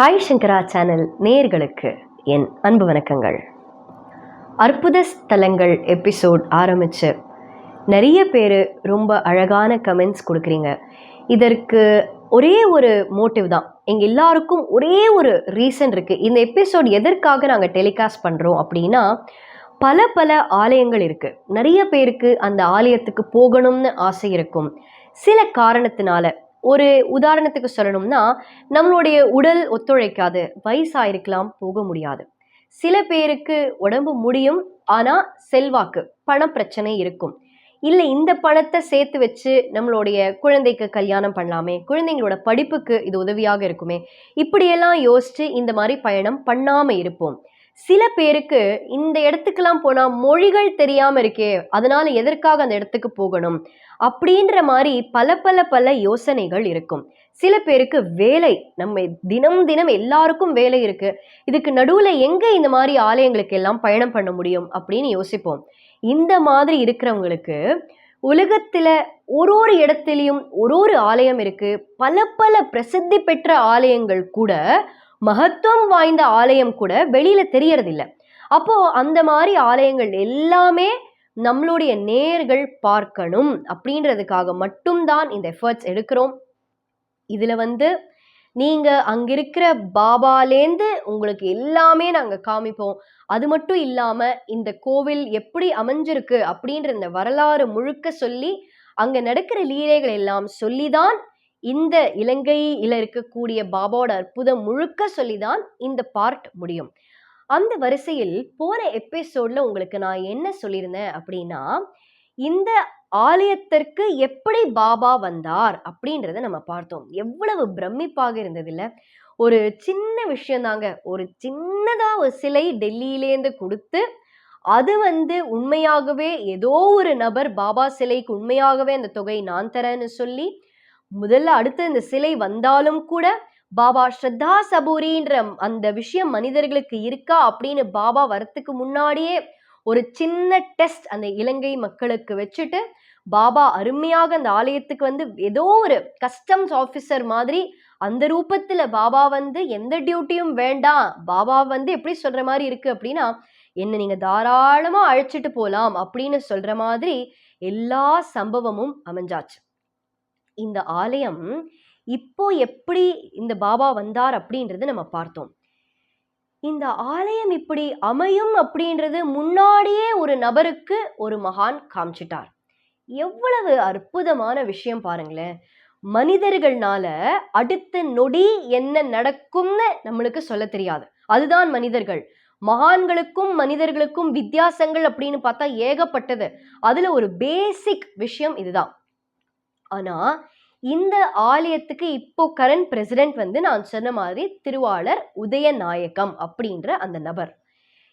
சாய் சங்கரா channel நேர்களுக்கு என் அன்பு வணக்கங்கள். அற்புத ஸ்தலங்கள் எபிசோட் ஆரம்பிச்சு நிறைய பேர் ரொம்ப அழகான கமெண்ட்ஸ் கொடுக்குறீங்க. இதற்கு ஒரே ஒரு மோட்டிவ் தான். எங்கள் எல்லாருக்கும் ஒரே ஒரு ரீசன் இருக்குது இந்த எபிசோட் எதற்காக நாங்கள் டெலிகாஸ்ட் பண்ணுறோம் அப்படின்னா பல பல ஆலயங்கள் இருக்குது நிறைய பேருக்கு அந்த ஆலயத்துக்கு போகணும்னு ஆசை இருக்கும். சில காரணத்தினால ஒரு உதாரணத்துக்கு சொல்லணும்னா நம்மளுடைய உடல் ஒத்துழைக்காது வயசாயிருக்கலாம் போக முடியாது. சில பேருக்கு உடம்பு முடியும் ஆனால் செல்வாக்கு பண பிரச்சனை இருக்கும். இல்லை இந்த பணத்தை சேர்த்து வச்சு நம்மளுடைய குழந்தைக்கு கல்யாணம் பண்ணலாமே குழந்தைங்களோட படிப்புக்கு இது உதவியாக இருக்குமே இப்படியெல்லாம் யோசித்து இந்த மாதிரி பயணம் பண்ணாமல் இருப்போம். சில பேருக்கு இந்த இடத்துக்கெல்லாம் போனால் மொழிகள் தெரியாமல் இருக்கே அதனால எதற்காக அந்த இடத்துக்கு போகணும்? அப்படின்ற மாதிரி பல பல பல யோசனைகள் இருக்கும். சில பேருக்கு வேலை நம்ம தினம் தினம் எல்லாருக்கும் வேலை இருக்கு. இதுக்கு நடுவில் எங்கே இந்த மாதிரி ஆலயங்களுக்கு எல்லாம் பயணம் பண்ண முடியும் அப்படின்னு யோசிப்போம். இந்த மாதிரி இருக்கிறவங்களுக்கு உலகத்தில் ஒரு ஒரு இடத்துலையும் ஒரு ஒரு ஆலயம் இருக்கு. பல பல பிரசித்தி பெற்ற ஆலயங்கள் கூட மகத்துவம் வாய்ந்த ஆலயம் கூட வெளியில தெரியறதில்ல. அப்போ அந்த மாதிரி ஆலயங்கள் எல்லாமே நம்மளுடைய நேர்கள் பார்க்கணும் அப்படின்றதுக்காக மட்டும்தான் இந்த எஃபர்ட்ஸ் எடுக்கிறோம். இதுல வந்து நீங்க அங்கிருக்கிற பாபாலேந்து உங்களுக்கு எல்லாமே நாங்க காமிப்போம். அது மட்டும் இல்லாம இந்த கோவில் எப்படி அமைஞ்சிருக்கு அப்படின்ற இந்த வரலாறு முழுக்க சொல்லி அங்க நடக்கிற லீலைகள் எல்லாம் சொல்லிதான் இந்த இலங்கையில் இருக்கக்கூடிய பாபாவோட அற்புதம் முழுக்க சொல்லிதான் இந்த பார்ட் முடியும். அந்த வரிசையில் போன எபிசோட்ல உங்களுக்கு நான் என்ன சொல்லியிருந்தேன் அப்படின்னா இந்த ஆலயத்திற்கு எப்படி பாபா வந்தார் அப்படின்றத நம்ம பார்த்தோம். எவ்வளவு பிரமிப்பாக இருந்தது ஒரு சின்ன விஷயந்தாங்க ஒரு சின்னதா ஒரு சிலை டெல்லியிலேருந்து கொடுத்து அது வந்து உண்மையாகவே ஏதோ ஒரு நபர் பாபா சிலைக்கு உண்மையாகவே அந்த தொகை நான் தரேன்னு சொல்லி முதல்ல அடுத்து இந்த சிலை வந்தாலும் கூட பாபா ஸ்ரத்தா சபூரின்ற அந்த விஷயம் மனிதர்களுக்கு இருக்கா? அப்படின்னு பாபா வரத்துக்கு முன்னாடியே ஒரு சின்ன டெஸ்ட் அந்த இலங்கை மக்களுக்கு வச்சுட்டு பாபா அருமையாக அந்த ஆலயத்துக்கு வந்து ஏதோ ஒரு கஸ்டம்ஸ் ஆஃபீஸர் மாதிரி அந்த ரூபத்தில் பாபா வந்து எந்த டியூட்டியும் வேண்டாம் பாபா வந்து எப்படி சொல்கிற மாதிரி இருக்குது அப்படின்னா என்ன நீங்கள் தாராளமாக அழைச்சிட்டு போகலாம் அப்படின்னு சொல்கிற மாதிரி எல்லா சம்பவமும் அமைஞ்சாச்சு. இந்த ஆலயம் இப்போ எப்படி இந்த பாபா வந்தார் அப்படின்றது நம்ம பார்த்தோம். இந்த ஆலயம் இப்படி அமையும் அப்படின்றது முன்னாடியே ஒரு நபருக்கு ஒரு மகான் காமிச்சிட்டார். எவ்வளவு அற்புதமான விஷயம் பாருங்களேன். மனிதர்கள்னால அடுத்த நொடி என்ன நடக்கும்னு நம்மளுக்கு சொல்ல தெரியாது. அதுதான் மனிதர்கள். மகான்களுக்கும் மனிதர்களுக்கும் வித்தியாசங்கள் அப்படின்னு பார்த்தா ஏகப்பட்டது. அதுல ஒரு பேசிக் விஷயம் இதுதான். ஆனால் இந்த ஆலயத்துக்கு இப்போ கரண்ட் பிரசிடென்ட் வந்து நான் சொன்ன மாதிரி திருவாளர் உதயநாயகம் அப்படின்ற அந்த நபர்.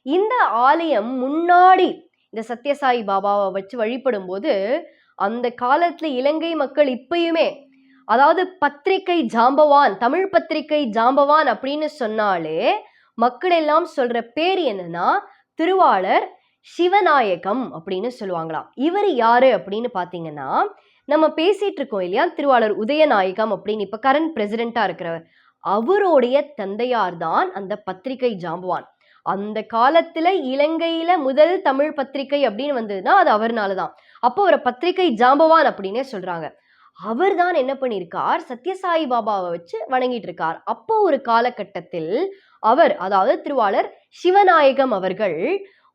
இந்த ஆலயம் முன்னாடி இந்த சத்யசாயி பாபாவை வச்சு வழிபடும் போது அந்த காலத்துல இலங்கை மக்கள் இப்பயுமே அதாவது பத்திரிகை ஜாம்பவான் தமிழ் பத்திரிகை ஜாம்பவான் அப்படின்னு சொன்னாலே மக்கள் எல்லாம் சொல்ற பேர் என்னன்னா திருவாளர் சிவநாயகம் அப்படின்னு சொல்லுவாங்களாம். இவர் யாரு அப்படின்னு பாத்தீங்கன்னா நம்ம பேசிட்டு இருக்கோம் இல்லையா? திருவாளர் உதயநாயகம் அப்படின்னு இப்ப கரண்ட் பிரசிடென்டா இருக்கிறவர். அவருடைய தந்தையார் தான் அந்த பத்திரிகை ஜாம்பவான். அந்த காலத்துல இலங்கையில முதல் தமிழ் பத்திரிகை அப்படின்னு வந்ததுன்னா அது அவர்னால தான் அப்போ ஒரு பத்திரிகை ஜாம்பவான் அப்படின்னே சொல்றாங்க. அவர் தான் என்ன பண்ணியிருக்கார்? சத்யசாயி பாபாவை வச்சு வணங்கிட்டு இருக்கார். அப்போ ஒரு காலகட்டத்தில் அவர் அதாவது திருவாளர் சிவநாயகம் அவர்கள்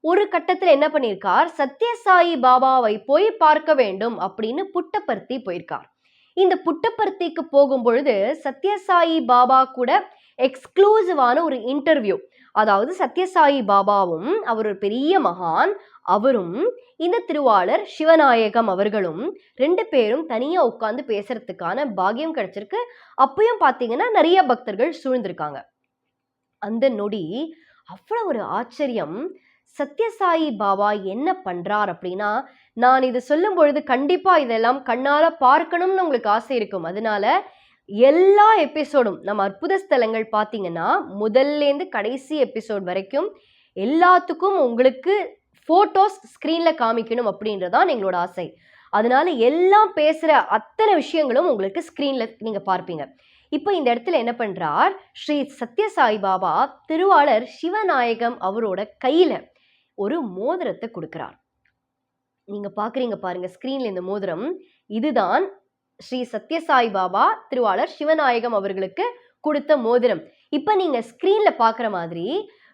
ஒரு கட்டத்தில் என்ன பண்ணியிருக்கார் சத்யசாயி பாபாவை போய் பார்க்க வேண்டும் அப்படின்னு புட்டபர்த்தி போயிருக்கார். இந்த புட்டபர்த்திக்கு போகும் பொழுது சத்யசாயி பாபா கூட எக்ஸ்க்ளூசிவான ஒரு இன்டர்வியூ அதாவது சத்யசாயி பாபாவும் அவர் ஒரு பெரிய மகான் அவரும் இந்த திருவாளர் சிவநாயகம் அவர்களும் ரெண்டு பேரும் தனியாக உட்காந்து பேசுறதுக்கான பாக்கியம் கிடைச்சிருக்கு. அப்பயும் பார்த்தீங்கன்னா நிறைய பக்தர்கள் சூழ்ந்திருக்காங்க. அந்த நொடி அவ்வளோ ஒரு ஆச்சரியம். சத்யசாயி பாபா என்ன பண்ணுறார் அப்படின்னா நான் இது சொல்லும் பொழுது கண்டிப்பாக இதெல்லாம் கண்ணால் பார்க்கணும்னு உங்களுக்கு ஆசை இருக்கும். அதனால எல்லா எபிசோடும் நம்ம அற்புத ஸ்தலங்கள் பார்த்தீங்கன்னா முதல்லேருந்து கடைசி எபிசோட் வரைக்கும் எல்லாத்துக்கும் உங்களுக்கு ஃபோட்டோஸ் ஸ்க்ரீனில் காமிக்கணும் அப்படின்றதான் எங்களோட ஆசை. அதனால எல்லாம் பேசுகிற அத்தனை விஷயங்களும் உங்களுக்கு ஸ்க்ரீனில் நீங்கள் பார்ப்பீங்க. இப்போ இந்த இடத்துல என்ன பண்ணுறார் ஸ்ரீ சத்யசாய் பாபா திருவாளர் சிவநாயகம் அவரோட கையில் ஒரு மோதிரத்தை கொடுக்கிறார். நீங்க பாக்குறீங்க பாருங்க ஸ்கிரீன்ல இந்த மோதிரம். இதுதான் ஸ்ரீ சத்யசாய் பாபா திருவாளர் சிவநாயகம் அவர்களுக்கு கொடுத்த மோதிரம். இப்ப நீங்க ஸ்கிரீன்ல பாக்குற மாதிரி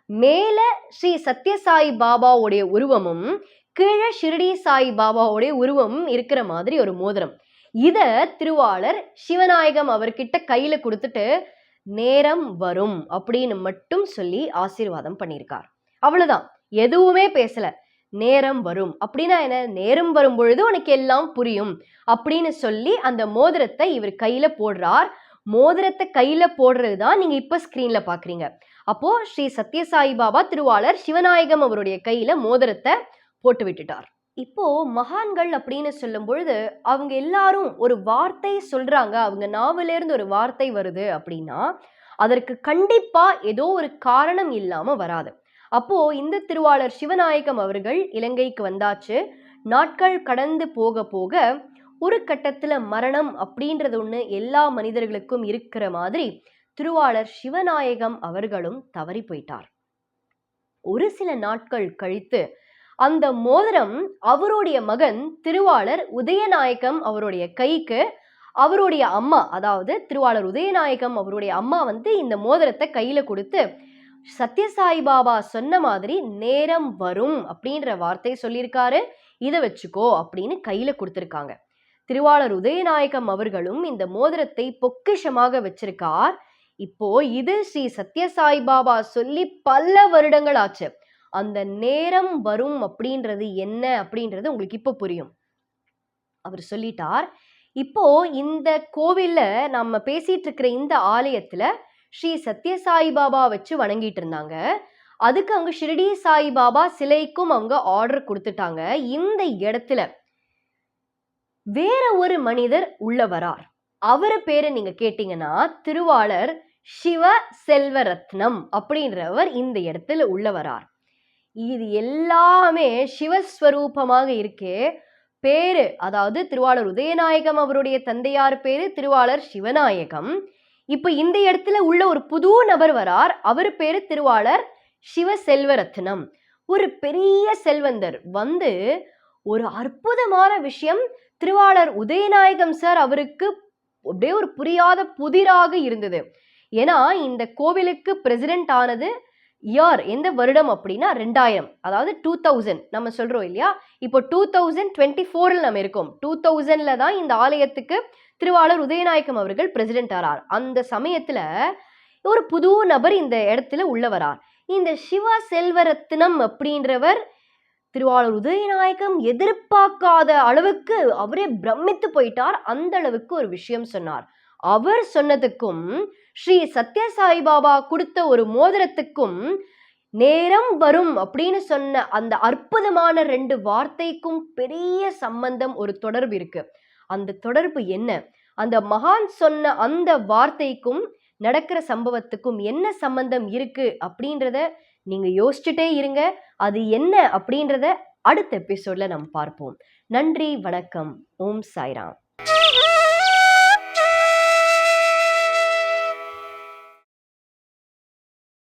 மேல ஸ்ரீ சத்யசாய் பாபாவுடைய உருவமும் கீழே ஷிரடி சாய் பாபாவுடைய உருவமும் இருக்கிற மாதிரி ஒரு மோதிரம். இத திருவாளர் சிவநாயகம் அவர்கிட்ட கையில கொடுத்துட்டு நேரம் வரும் அப்படின்னு மட்டும் சொல்லி ஆசீர்வாதம் பண்ணியிருக்கார். அவ்வளவுதான். எதுவுமே பேசல. நேரம் வரும். அப்படின்னா என்ன? நேரம் வரும் பொழுது உனக்கு எல்லாம் புரியும். அப்படின்னு சொல்லி அந்த மோதிரத்தை இவர் கையில போடுறார். மோதிரத்தை கையில போடுறது தான் நீங்க இப்ப ஸ்கிரீன்ல பாக்குறீங்க. அப்போ ஸ்ரீ சத்யசாயி பாபா திருவாளர் சிவநாயகம் அவருடைய கையில மோதிரத்தை போட்டு விட்டுட்டார். இப்போ மகான்கள் அப்படின்னு சொல்லும் பொழுது அவங்க எல்லாரும் ஒரு வார்த்தை சொல்றாங்க. அவங்க நாவிலேருந்து ஒரு வார்த்தை வருது அப்படின்னா அதற்கு கண்டிப்பா ஏதோ ஒரு காரணம் இல்லாம வராது. அப்போ இந்த திருவாளர் சிவநாயகம் அவர்கள் இலங்கைக்கு வந்தாச்சு. நாட்கள் கடந்து போக போக ஒரு கட்டத்துல மரணம் அப்படின்றது ஒண்ணு எல்லா மனிதர்களுக்கும் இருக்கிற மாதிரி திருவாளர் சிவநாயகம் அவர்களும் தவறி போயிட்டார். ஒரு சில நாட்கள் கழித்து அந்த மோதிரம் அவருடைய மகன் திருவாளர் உதயநாயகம் அவருடைய கைக்கு அவருடைய அம்மா அதாவது திருவாளர் உதயநாயகம் அவருடைய அம்மா வந்து இந்த மோதிரத்தை கையில கொடுத்து சத்யசாய் பாபா சொன்ன மாதிரி நேரம் வரும் அப்படின்ற வார்த்தை சொல்லியிருக்காரு. இதை வச்சுக்கோ அப்படின்னு கையில கொடுத்துருக்காங்க. திருவாளர் உதயநாயகம் அவர்களும் இந்த மோதிரத்தை பொக்கிஷமாக வச்சிருக்கார். இப்போ இது ஸ்ரீ சத்யசாய் பாபா சொல்லி பல வருடங்கள் ஆச்சு. அந்த நேரம் வரும் அப்படின்றது என்ன அப்படின்றது உங்களுக்கு இப்போ புரியும். அவர் சொல்லிட்டார். இப்போ இந்த கோவில்ல நம்ம பேசிட்டு இருக்கிற இந்த ஆலயத்துல ஸ்ரீ சத்ய சாய்பாபா வச்சு வணங்கிட்டு இருந்தாங்க. அதுக்கு அங்கே ஷிரடி சாய்பாபா சிலைக்கும் அவங்க ஆர்டர் கொடுத்துட்டாங்க. இந்த இடத்துல வேற ஒரு மனிதர் உள்ள வரார். அவர் பேரை நீங்க கேட்டீங்கன்னா திருவாளர் சிவ செல்வரத்னம் அப்படின்றவர் இந்த இடத்துல உள்ள வரார். இது எல்லாமே சிவஸ்வரூபமாக இருக்கே. பேரு அதாவது திருவாளர் உதயநாயகம் அவருடைய தந்தையார் பேரு திருவாளர் சிவநாயகம். இப்போ இந்த இடத்துல உள்ள ஒரு புது நபர் வரார். அவர் பேர் திருவாளர் சிவ செல்வரத்னம் ஒரு பெரிய செல்வந்தர் வந்து ஒரு அற்புதமான விஷயம். திருவாளர் உதயநாயகம் சார் அவருக்கு அப்படியே ஒரு புரியாத புதிராக இருந்தது. ஏன்னா இந்த கோவிலுக்கு பிரசிடென்ட் ஆனது இயர் எந்த வருடம் அப்படின்னா ரெண்டாயிரம். அதாவது டூ தௌசண்ட் நம்ம சொல்கிறோம் இல்லையா? இப்போ டூ தௌசண்ட் டுவெண்ட்டி ஃபோரில் நம்ம இருக்கோம். டூ தௌசண்டில் தான் இந்த ஆலயத்துக்கு திருவாளர் உதயநாயக்கம் அவர்கள் பிரசிடென்ட் ஆறார். அந்த சமயத்தில் ஒரு புது நபர் இந்த இடத்துல உள்ள வரார். இந்த சிவா செல்வரத்னம் அப்படின்றவர் திருவாளர் உதயநாயகம் எதிர்பார்க்காத அளவுக்கு அவரே பிரமித்து போயிட்டார். அந்த அளவுக்கு ஒரு விஷயம் சொன்னார். அவர் சொன்னதுக்கும் ஸ்ரீ சத்யசாய் பாபா கொடுத்த ஒரு மோதிரத்துக்கும் நேரம் வரும் அப்படின்னு சொன்ன அந்த அற்புதமான ரெண்டு வார்த்தைக்கும் பெரிய சம்பந்தம் ஒரு தொடர்பு இருக்கு. அந்த தொடர்பு என்ன? அந்த மகான் சொன்ன அந்த வார்த்தைக்கும் நடக்கிற சம்பவத்துக்கும் என்ன சம்பந்தம் இருக்கு அப்படின்றத நீங்க யோசிச்சுட்டே இருங்க. அது என்ன அப்படின்றத அடுத்த எபிசோட்ல நம்ம பார்ப்போம். நன்றி வணக்கம். ஓம் சாய்ராம்.